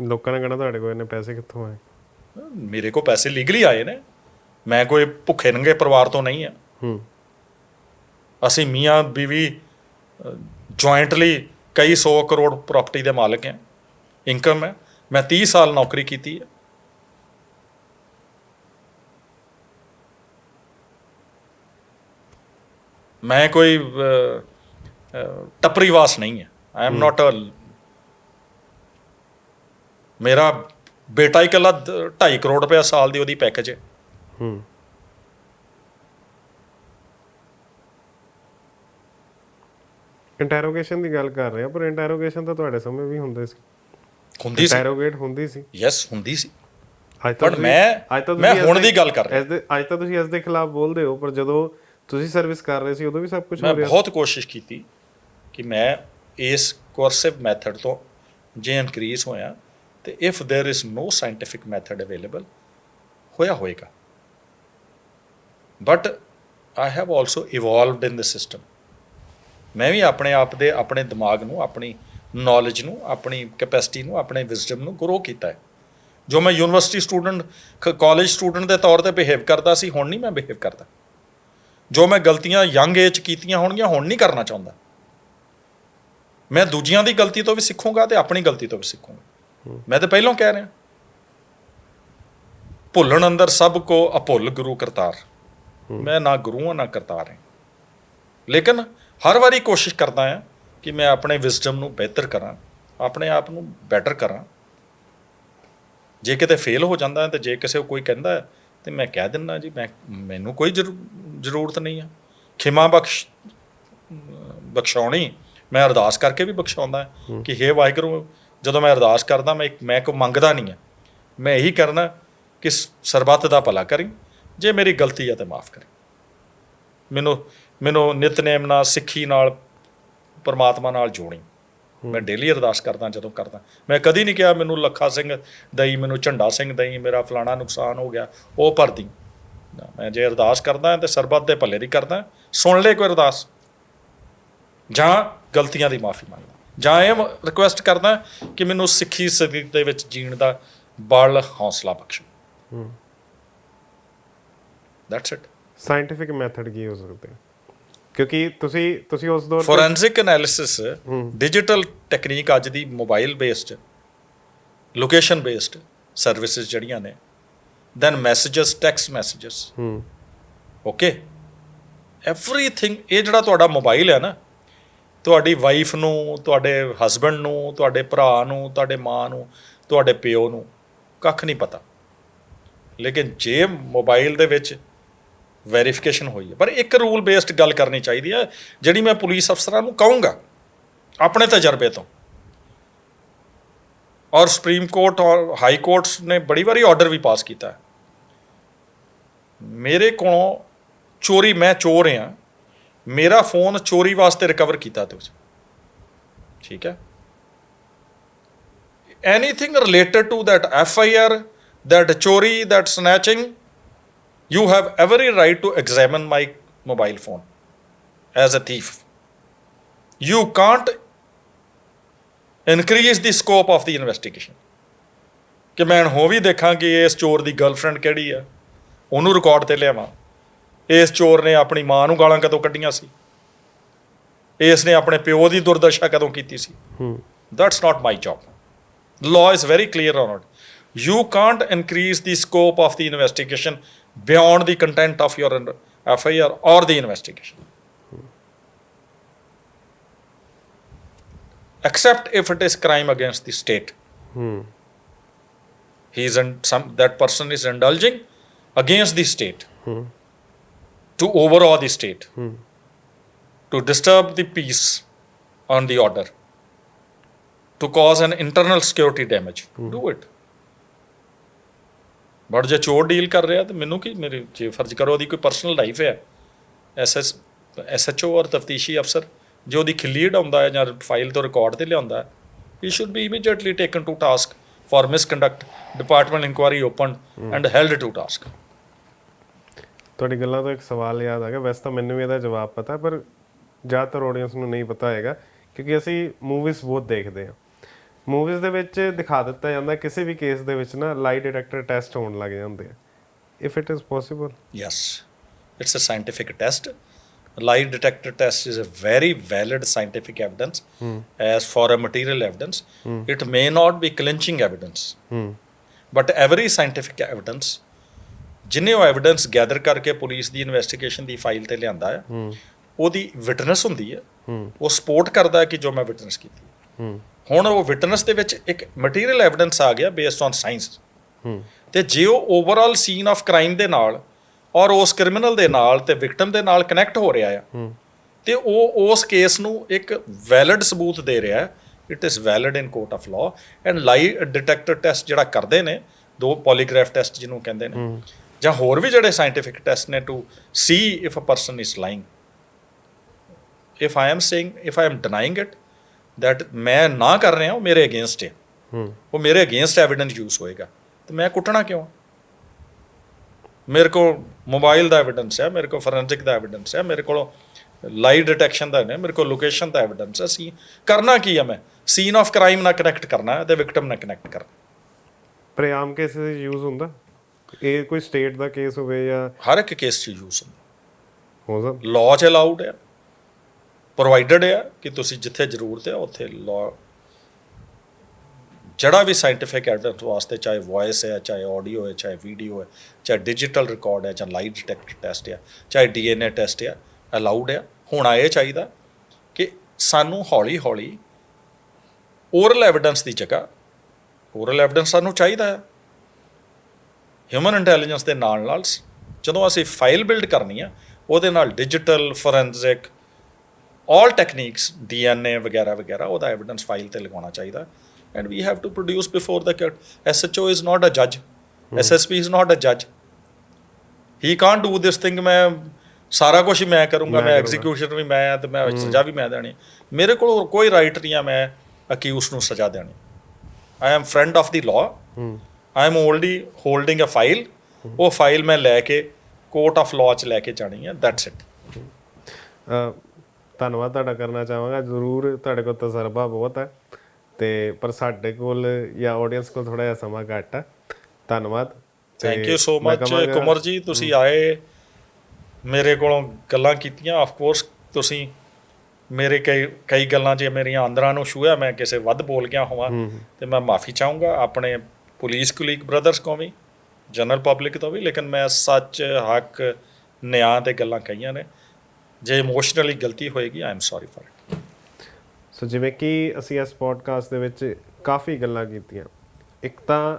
ਲੋਕਾਂ ਨੇ ਕਹਿਣਾ ਤੁਹਾਡੇ ਕੋਲ ਇਹਨੇ ਪੈਸੇ ਕਿੱਥੋਂ ਆਏ? ਮੇਰੇ ਕੋਲ ਪੈਸੇ ਲੀਗਲੀ ਆਏ ਨੇ। ਮੈਂ ਕੋਈ ਭੁੱਖੇ ਨੰਗੇ ਪਰਿਵਾਰ ਤੋਂ ਨਹੀਂ ਆ। ਹੂੰ। ਅਸੀਂ ਮੀਆਂ ਬੀਵੀ ਜੁਆਇੰਟਲੀ ਕਈ 100 ਕਰੋੜ ਪ੍ਰਾਪਰਟੀ ਦੇ ਮਾਲਕ ਹਾਂ ਇਨਕਮ ਹੈ। ਮੈਂ 30 ਸਾਲ ਨੌਕਰੀ ਕੀਤੀ ਹੈ। ਮੈਂ ਕੋਈ ਅਹ, ਟੱਪਰੀਵਾਸ ਨਹੀਂ ਹੈ ਆਈ ਐਮ ਨਾਟ ਅ ਮੇਰਾ ਬੇਟਾ ਹੀ ਇਕੱਲਾ 2.5 ਕਰੋੜ ਰੁਪਏ ਸਾਲ ਦੀ ਉਹਦੀ ਪੈਕੇਜ ਹੈ। ਹੂੰ। ਇੰਟਰੋਗੇਸ਼ਨ ਦੀ ਗੱਲ ਕਰ ਰਹੇ ਆ ਪਰ ਇੰਟਰੋਗੇਸ਼ਨ ਤਾਂ ਤੁਹਾਡੇ ਸਮੇਂ ਵੀ ਹੁੰਦੇ ਸੀ। ਹੁੰਦੀ ਸੀ। ਇੰਟਰੋਗੇਟ ਹੁੰਦੀ ਸੀ। ਯੈਸ ਹੁੰਦੀ ਸੀ। ਅੱਜ ਤਾਂ ਮੈਂ- ਅੱਜ ਤਾਂ ਮੈਂ ਤੁਸੀਂ ਹੁਣ ਦੀ ਗੱਲ ਕਰ ਰਿਹਾ। ਇਸ ਦੇ ਅੱਜ ਤਾਂ ਤੁਸੀਂ ਇਸ ਦੇ ਖਿਲਾਫ ਬੋਲਦੇ ਹੋ ਪਰ ਜਦੋਂ ਤੁਸੀਂ ਸਰਵਿਸ ਕਰ ਰਹੇ ਸੀ ਉਦੋਂ ਵੀ ਸਭ ਕੁਝ ਮੈਂ ਹੋ ਰਿਹਾ ਬਹੁਤ ਕੋਸ਼ਿਸ਼ ਕੀਤੀ ਕਿ ਮੈਂ ਇਸ ਕੋਰਸਿਵ ਮੈਥਡ ਤੋਂ ਜੇ ਇਨਕਰੀਜ਼ ਹੋਇਆ ਤੇ if there is no scientific method available ਹੋਇਆ ਹੋਏਗਾ but I have also evolved in the system ਮੈਂ ਵੀ ਆਪਣੇ ਆਪ ਦੇ ਆਪਣੇ ਦਿਮਾਗ ਨੂੰ ਆਪਣੀ ਨੌਲੇਜ ਨੂੰ ਆਪਣੀ ਕੈਪੈਸਿਟੀ ਨੂੰ ਆਪਣੇ ਵਿਜ਼ਡਮ ਨੂੰ ਗਰੋ ਕੀਤਾ ਹੈ ਜੋ ਮੈਂ ਯੂਨੀਵਰਸਿਟੀ ਸਟੂਡੈਂਟ ਕਾਲਜ ਸਟੂਡੈਂਟ ਦੇ ਤੌਰ ਤੇ ਬਿਹੇਵ ਕਰਦਾ ਸੀ ਹੁਣ ਨਹੀਂ ਮੈਂ ਬਿਹੇਵ ਕਰਦਾ ਜੋ ਮੈਂ ਗਲਤੀਆਂ ਯੰਗ ਏਜ ਕੀਤੀਆਂ ਹੋਣਗੀਆਂ ਹੁਣ ਨਹੀਂ ਕਰਨਾ ਚਾਹੁੰਦਾ ਮੈਂ ਦੂਜਿਆਂ ਦੀ ਗਲਤੀ ਤੋਂ ਵੀ ਸਿੱਖੂੰਗਾ ਤੇ ਆਪਣੀ ਗਲਤੀ ਤੋਂ ਵੀ ਸਿੱਖੂੰਗਾ ਮੈਂ ਤਾਂ ਪਹਿਲਾਂ ਕਹਿ ਰਿਹਾ। ਭੁੱਲਣ ਅੰਦਰ ਸਭ ਕੋ ਅਭੁੱਲ ਗੁਰੂ ਕਰਤਾਰ। ਮੈਂ ਨਾ ਗੁਰੂ ਹਾਂ ਨਾ ਕਰਤਾਰ ਹਾਂ। ਲੇਕਿਨ ਹਰ ਵਾਰੀ ਕੋਸ਼ਿਸ਼ ਕਰਦਾ ਹਾਂ ਕਿ ਮੈਂ ਆਪਣੇ ਵਿਜ਼ਡਮ ਨੂੰ ਬਿਹਤਰ ਕਰਾਂ ਆਪਣੇ ਆਪ ਨੂੰ ਬੈਟਰ ਕਰਾਂ। ਜੇ ਕਿਤੇ ਫੇਲ ਹੋ ਜਾਂਦਾ ਹੈ ਤੇ ਜੇ ਕਿਸੇ ਕੋਈ ਕਹਿੰਦਾ ਹੈ ਤੇ ਮੈਂ ਕਹਿ ਦਿੰਦਾ ਜੀ ਮੈਂ ਮੈਨੂੰ ਕੋਈ ਜ਼ਰੂ- ਜ਼ਰੂਰਤ ਨਹੀਂ ਹੈ। ਖਿਮਾ ਬਖਸ਼ ਬਖਸ਼ਾਉਣੀ ਮੈਂ ਅਰਦਾਸ ਕਰਕੇ ਵੀ ਬਖਸ਼ਾਉਂਦਾ ਕਿ ਹੇ ਵਾਹਿਗੁਰੂ ਜਦੋਂ ਮੈਂ ਅਰਦਾਸ ਕਰਦਾ ਮੈਂ ਮੈਂ ਕੋ ਮੰਗਦਾ ਨਹੀਂ ਹੈ। ਮੈਂ ਇਹੀ ਕਰਨਾ ਕਿ ਸਰਬੱਤ ਦਾ ਭਲਾ ਕਰੀ ਜੇ ਮੇਰੀ ਗਲਤੀ ਹੈ ਤੇ ਮਾਫ ਕਰੀ। ਮੈਨੂੰ ਮੈਨੂੰ ਨਿਤਨੇਮ ਨਾਲ ਸਿੱਖੀ ਨਾਲ ਪਰਮਾਤਮਾ ਨਾਲ ਜੋੜੀ। ਮੈਂ ਡੇਲੀ ਅਰਦਾਸ ਕਰਦਾ ਜਦੋਂ ਕਰਦਾ। ਮੈਂ ਕਦੀ ਨਹੀਂ ਕਿਹਾ ਮੈਨੂੰ ਲੱਖਾ ਸਿੰਘ ਦਈ ਮੈਨੂੰ ਝੰਡਾ ਸਿੰਘ ਦਈ ਮੇਰਾ ਫਲਾਣਾ ਨੁਕਸਾਨ ਹੋ ਗਿਆ ਉਹ ਭਰਦੀ ਮੈਂ ਜੇ ਅਰਦਾਸ ਕਰਦਾ ਤੇ ਸਰਬੱਤ ਦੇ ਭਲੇ ਦੀ ਕਰਦਾ। ਸੁਣ ਲੈ ਕੋਈ ਅਰਦਾਸ। ਜਾਂ ਗਲਤੀਆਂ ਦੀ ਮਾਫੀ ਮੰਗਦਾ। ਜਾਂ ਇਹ ਰਿਕੁਐਸਟ ਕਰਦਾ ਕਿ ਮੈਨੂੰ ਸਿੱਖੀ ਸਦੀਕ ਦੇ ਵਿੱਚ ਜੀਣ ਦਾ ਬਲ ਹੌਸਲਾ ਬਖਸ਼ੋ। ਹੂੰ। ਦੈਟਸ ਇਟ ਸਾਇੰਟਿਫਿਕ ਮੈਥਡ ਕੀ ਹੋ ਸਕਦੇ? ਕਿਉਂਕਿ ਤੁਸੀਂ ਤੁਸੀਂ ਉਸ ਦੌਰ ਫੋਰੈਂਸਿਕ ਐਨਾਲਿਸਿਸ ਡਿਜੀਟਲ ਟੈਕਨੀਕ ਅੱਜ ਦੀ mobile based location based services ਜਿਹੜੀਆਂ ਨੇ ਦੈਨ ਮੈਸੇजेस ਟੈਕਸ ਮੈਸੇजेस ਹੂੰ। ਓਕੇ ਐਵਰੀਥਿੰਗ ਇਹ ਜਿਹੜਾ ਤੁਹਾਡਾ ਮੋਬਾਈਲ ਹੈ ਨਾ ਤੁਹਾਡੀ ਵਾਈਫ ਨੂੰ, ਤੁਹਾਡੇ ਹਸਬੰਡ ਨੂੰ, ਤੁਹਾਡੇ ਭਰਾ ਨੂੰ, ਤੁਹਾਡੇ ਮਾਂ ਨੂੰ, ਤੁਹਾਡੇ ਪਿਓ ਨੂੰ ਕੱਖ ਨਹੀਂ ਪਤਾ। ਲੇਕਿਨ ਜੇ ਮੋਬਾਈਲ ਦੇ ਵਿੱਚ ਵੈਰੀਫਿਕੇਸ਼ਨ ਹੋਈ ਹੈ, ਪਰ ਇੱਕ ਰੂਲ ਬੇਸਡ ਗੱਲ ਕਰਨੀ ਚਾਹੀਦੀ ਹੈ, ਜਿਹੜੀ ਮੈਂ ਪੁਲਿਸ ਅਫਸਰਾਂ ਨੂੰ ਕਹੂੰਗਾ, ਆਪਣੇ ਤਜਰਬੇ ਤੋਂ। ਔਰ ਸੁਪਰੀਮ ਕੋਰਟ ਔਰ ਹਾਈ ਕੋਰਟਸ ਨੇ ਬੜੀ ਵਾਰੀ ਆਰਡਰ ਵੀ ਪਾਸ ਕੀਤਾ ਹੈ। ਮੇਰੇ ਕੋਲੋਂ ਚੋਰੀ, ਮੈਂ ਚੋਰ ਹਾਂ ਮੇਰਾ ਫੋਨ ਚੋਰੀ ਵਾਸਤੇ ਰਿਕਵਰ ਕੀਤਾ ਤੁਸੀਂ ਠੀਕ ਹੈ anything related to that FIR that ਚੋਰੀ that snatching you have every right to examine my mobile phone as a thief you can't increase the scope of the investigation ਕਿ ਮੈਂ ਹੁਣ ਹੋ ਵੀ ਦੇਖਾਂ ਕਿ ਇਸ ਚੋਰ ਦੀ ਗਰਲਫ੍ਰੈਂਡ ਕਿਹੜੀ ਆ ਉਹਨੂੰ ਰਿਕਾਰਡ ਤੇ ਲਿਆਵਾਂ ਇਸ ਚੋਰ ਨੇ ਆਪਣੀ ਮਾਂ ਨੂੰ ਗਾਲਾਂ ਕਦੋਂ ਕੱਢੀਆਂ ਸੀ ਇਸ ਨੇ ਆਪਣੇ ਪਿਓ ਦੀ ਦੁਰਦਸ਼ਾ ਕਦੋਂ ਕੀਤੀ ਸੀ ਹੂੰ that's not my job law is very clear on it you can't increase the scope of the investigation beyond the content of your FIR or the investigation except if it is crime against the state ਹੂੰ he is in some that person is indulging against the state ਹੂੰ to overawe the state. ਹੂੰ to disturb the peace on the order. To cause an internal security damage. Do it. But ਜੇ ਚੋਰ deal ਕਰ ਰਿਹਾ ਤੇ ਮੈਨੂੰ ਕੀ ਮੇਰੇ ਜੇ ਫਰਜ਼ ਕਰੋ ਉਹਦੀ ਕੋਈ ਪਰਸਨਲ ਲਾਈਫ ਹੈ। ਐਸਐਸ ਐਸਐਚਓ ਔਰ ਤਫਤੀਸ਼ੀ ਅਫਸਰ ਜੋ ਉਹਦੀ ਖਿੱਲੀ ਹਟਾਉਂਦਾ ਹੈ ਜਾਂ ਫਾਈਲ ਤੋਂ ਰਿਕਾਰਡ ਤੇ ਲਿਆਉਂਦਾ ਹੈ he should be immediately taken to task for misconduct department inquiry opened and held to task ਤੁਹਾਡੀ ਗੱਲਾਂ ਤੋਂ ਇੱਕ ਸਵਾਲ ਯਾਦ ਆ ਗਿਆ ਵੈਸੇ ਤਾਂ ਮੈਨੂੰ ਵੀ ਇਹਦਾ ਜਵਾਬ ਪਤਾ ਪਰ ਜ਼ਿਆਦਾਤਰ ਆਡੀਅנס ਨੂੰ ਨਹੀਂ ਪਤਾ ਹੈਗਾ ਕਿਉਂਕਿ ਅਸੀਂ ਮੂਵੀਜ਼ ਬਹੁਤ ਦੇਖਦੇ ਹਾਂ ਮੂਵੀਜ਼ ਦੇ ਵਿੱਚ ਦਿਖਾ ਦਿੱਤਾ ਜਾਂਦਾ ਕਿਸੇ ਵੀ ਕੇਸ ਦੇ ਵਿੱਚ ਨਾ ਲਾਈ ਡਿਟੈਕਟਰ ਟੈਸਟ ਹੋਣ ਲੱਗ ਜਾਂਦੇ ਆ if it is possible it's a scientific test. Lie detector test is a very valid scientific evidence as for a material evidence. It may not be clinching evidence, ਹੂੰ but every scientific evidence ਜਿੰਨੇ ਉਹ evidence gather ਕਰਕੇ police ਦੀ investigation ਦੀ file ਤੇ ਲਿਆਂਦਾ ਹੈ। ਉਹਦੀ ਵਿਟਨੈਸ ਹੁੰਦੀ ਹੈ। ਉਹ ਸਪੋਰਟ ਕਰਦਾ ਹੈ ਕਿ ਜੋ ਮੈਂ ਵਿਟਨੈਸ ਕੀਤੀ। ਹੁਣ ਉਹ ਵਿਟਨੈਸ ਦੇ ਵਿੱਚ ਇੱਕ ਮਟੀਰੀਅਲ ਐਵੀਡੈਂਸ ਆ ਗਿਆ ਬੇਸਡ ਔਨ ਸਾਇੰਸ ਤੇ ਜੇ ਉਹ ਓਵਰਆਲ ਸੀਨ ਆਫ ਕ੍ਰਾਈਮ ਦੇ ਨਾਲ ਔਰ ਉਸ ਕ੍ਰਿਮੀਨਲ ਦੇ ਨਾਲ ਤੇ ਵਿਕਟਮ ਦੇ ਨਾਲ ਕਨੈਕਟ ਹੋ ਰਿਹਾ ਆ ਤੇ ਉਹ ਉਸ ਕੇਸ ਨੂੰ ਇੱਕ ਵੈਲਿਡ ਸਬੂਤ ਦੇ ਰਿਹਾ ਹੈ। It is valid in court of law and lie detector test ਜਿਹੜਾ ਕਰਦੇ ਨੇ ਦੋ ਪੋਲੀਗ੍ਰਾਫ ਟੈਸਟ ਜਿਹਨੂੰ ਕਹਿੰਦੇ ਨੇ। ਜਾਂ ਹੋਰ ਵੀ ਜਿਹੜੇ ਸਾਇੰਟੀਫਿਕ ਟੈਸਟ ਨੇ to see if a person is lying if I am saying if I am denying it that ਮੈਂ ਨਾ ਕਰ ਰਿਹਾ ਉਹ ਮੇਰੇ ਅਗੇਂਸਟ ਹੈ। ਉਹ ਮੇਰੇ ਅਗੇਂਸਟ ਐਵੀਡੈਂਸ ਯੂਜ਼ ਹੋਏਗਾ। ਤੇ ਮੈਂ ਕੁੱਟਣਾ ਕਿਉਂ? ਮੇਰੇ ਕੋਲ ਮੋਬਾਈਲ ਦਾ ਐਵੀਡੈਂਸ ਹੈ ਮੇਰੇ ਕੋਲ ਫੋਰੈਂਸਿਕ ਦਾ ਐਵੀਡੈਂਸ ਹੈ ਮੇਰੇ ਕੋਲ ਲਾਈਵ ਡਿਟੈਕਸ਼ਨ ਦਾ ਹੈ ਮੇਰੇ ਕੋਲ ਲੋਕੇਸ਼ਨ ਦਾ ਐਵੀਡੈਂਸ ਹੈ। ਸੀ ਕਰਨਾ ਕੀ ਹੈ ਮੈਂ? ਸੀਨ ਆਫ ਕ੍ਰਾਈਮ ਨਾਲ ਕਨੈਕਟ ਕਰਨਾ ਹੈ ਤੇ ਵਿਕਟਮ ਨਾਲ ਕਨੈਕਟ ਕਰਨਾ। ਪਰ ਇਹ ਆਮ ਕੇਸਿਸ ਵਿੱਚ ਯੂਜ਼ ਹੁੰਦਾ? ਇਹ ਕੋਈ ਸਟੇਟ ਦਾ ਕੇਸ ਹੋਵੇ ਜਾਂ ਹਰ ਇੱਕ ਕੇਸ 'ਚ ਯੂਜ਼ ਹੋ ਸਕਦਾ। ਲਾਅ 'ਚ ਅਲਾਉਡ ਹੈ ਪ੍ਰੋਵਾਈਡਡ ਹੈ ਕਿ ਤੁਸੀਂ ਜਿੱਥੇ ਜ਼ਰੂਰਤ ਹੈ ਉੱਥੇ ਲਾਅ ਜਿਹੜਾ ਵੀ ਸਾਇੰਟੀਫਿਕ ਐਵੀਡੈਂਸ ਵਾਸਤੇ ਚਾਹੇ ਵੌਇਸ ਹੈ ਚਾਹੇ ਆਡੀਓ ਹੈ ਚਾਹੇ ਵੀਡੀਓ ਹੈ ਚਾਹੇ ਡਿਜੀਟਲ ਰਿਕਾਰਡ ਹੈ ਜਾਂ ਲਾਈਟ ਡਿਟੈਕਟਰ ਟੈਸਟ ਹੈ ਚਾਹੇ ਡੀਐਨਏ ਟੈਸਟ ਹੈ ਅਲਾਉਡ ਹੈ ਹੋਣਾ ਇਹ ਚਾਹੀਦਾ ਕਿ ਸਾਨੂੰ ਹੌਲੀ ਹੌਲੀ ਓਰਲ ਐਵੀਡੈਂਸ ਦੀ ਜਗ੍ਹਾ ਓਰਲ ਐਵੀਡੈਂਸ ਸਾਨੂੰ ਚਾਹੀਦਾ ਹੈ ਹਿਊਮਨ ਇੰਟੈਲੀਜੈਂਸ ਦੇ ਨਾਲ ਨਾਲ ਜਦੋਂ ਅਸੀਂ ਫਾਈਲ ਬਿਲਡ ਕਰਨੀ ਆ ਉਹਦੇ ਨਾਲ digital forensic all techniques DNA ਵਗੈਰਾ ਵਗੈਰਾ ਉਹਦਾ ਐਵੀਡੈਂਸ ਫਾਈਲ ਤੇ ਲਗਾਉਣਾ ਚਾਹੀਦਾ। And we have to produce before the court SHO is not a ਜੱਜ ਐਸਐਸਪੀ ਇਜ਼ ਨਾਟ ਅ ਜੱਜ ਹੀ ਕਾਂਟ ਡੂ ਦਿਸ ਥਿੰਗ ਮੈਂ ਸਾਰਾ ਕੁਝ ਮੈਂ ਕਰੂੰਗਾ ਮੈਂ। ਐਗਜ਼ੀਕਿਊਸ਼ਨ ਵੀ ਮੈਂ ਆ ਤੇ ਮੈਂ ਸਜ਼ਾ ਵੀ ਮੈਂ ਦੇਣੀ। ਮੇਰੇ ਕੋਲ ਹੋਰ ਕੋਈ ਰਾਈਟ ਨਹੀਂ ਆ ਮੈਂ ਅਕਿਊਜ਼ ਨੂੰ ਸਜ਼ਾ ਦੇਣੀ। I am friend of the law I am only holding a file ਉਹ ਫਾਈਲ ਮੈਂ ਲੈ ਕੇ ਕੋਰਟ ਆਫ ਲਾਅ ਚ ਲੈ ਕੇ ਜਾਣੀ ਹੈ ਦੈਟਸ ਇਟ ਧੰਨਵਾਦ ਤੁਹਾਡਾ ਕਰਨਾ ਚਾਹਾਂਗਾ ਜ਼ਰੂਰ ਤੁਹਾਡੇ ਕੋਲ ਤਜਰਬਾ ਬਹੁਤ ਹੈ ਤੇ ਪਰ ਸਾਡੇ ਕੋਲ ਜਾਂ ਆਡੀਅנס ਕੋਲ ਥੋੜਾ ਜਿਹਾ ਸਮਾਂ ਘੱਟ ਹੈ ਧੰਨਵਾਦ thank you so much Kumar ji ਤੁਸੀਂ ਆਏ ਮੇਰੇ ਕੋਲੋਂ ਗੱਲਾਂ ਕੀਤੀਆਂ ਆਫ ਕੋਰਸ ਤੁਸੀਂ ਮੇਰੇ ਕਈ ਕਈ ਗੱਲਾਂ 'ਚ ਮੇਰੀਆਂ ਅੰਦਰਾਂ ਨੂੰ ਛੂਹਿਆ ਮੈਂ ਕਿਸੇ ਵੱਧ ਬੋਲ ਗਿਆ ਹੋਵਾਂ ਤੇ ਮੈਂ ਮਾਫੀ ਚਾਹੂੰਗਾ ਆਪਣੇ ਪੁਲਿਸ ਕੁਲੀਗ ਬ੍ਰਦਰਸ ਕੋਲ ਵੀ ਜਨਰਲ ਪਬਲਿਕ ਤੋਂ ਵੀ, ਲੇਕਿਨ ਮੈਂ ਸੱਚ, ਹੱਕ, ਨਿਆਂ ਤੇ ਗੱਲਾਂ ਕਹੀਆਂ ਨੇ। ਜੇ ਇਮੋਸ਼ਨਲੀ ਗਲਤੀ ਹੋਏਗੀ I am sorry for it so ਜਿਵੇਂ ਕਿ ਅਸੀਂ ਇਸ ਪੋਡਕਾਸਟ ਦੇ ਵਿੱਚ ਕਾਫੀ ਗੱਲਾਂ ਕੀਤੀਆਂ। ਇੱਕ ਤਾਂ